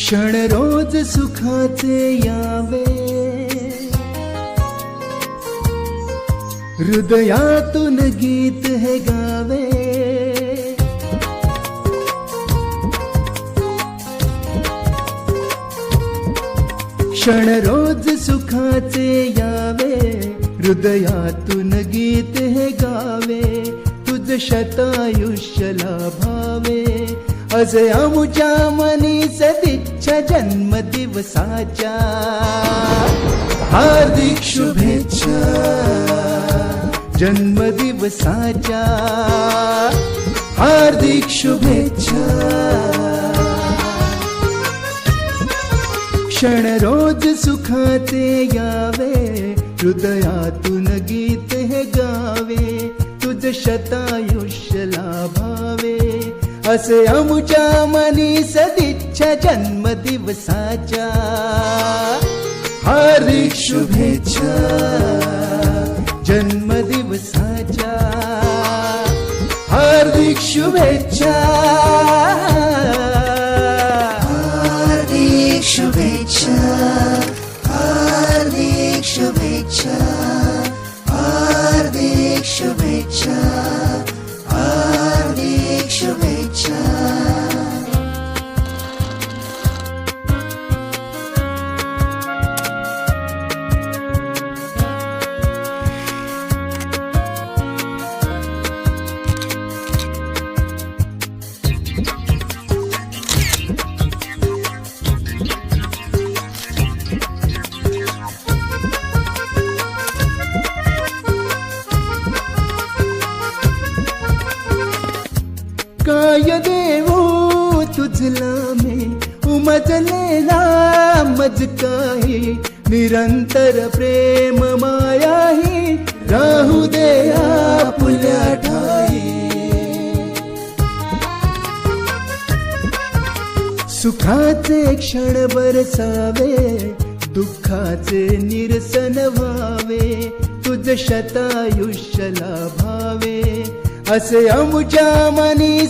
क्षण रोज सुखाचे यावे. हृदयातून गीत हे गावे. क्षण रोज सुखाचे यावे. हृदयातून गीत हे गावे. तुझ शतायुष्य लाभावे. असे मनीस दिच्छा जन्म दिवसाच्या हार्दिक शुभेच्छा जन्मदिवसाच्या. हार्दिक शुभेच्छा. क्षण रोज सुखाचे यावे हृदयातून गीत हे गावे तुझ शतायुष्य असे आमच्या मनी सदिच्छा जन्मदिवसाच्या. हार्दिक शुभेच्छा जन्मदिवसाच्या. हार्दिक शुभेच्छा. हार्दिक शुभेच्छा. हार्दिक शुभेच्छा. हार्दिक शुभेच्छा. काय देवो तुझला मे उमजलेला मज काही? निरंतर प्रेम माया ही राहू दे आपुल्या ठाई. सुखाचे क्षण बरसावे दुःखाचे निरसन व्हावे तुझ शतायुष्य लाभावे असे अमुच्या मनी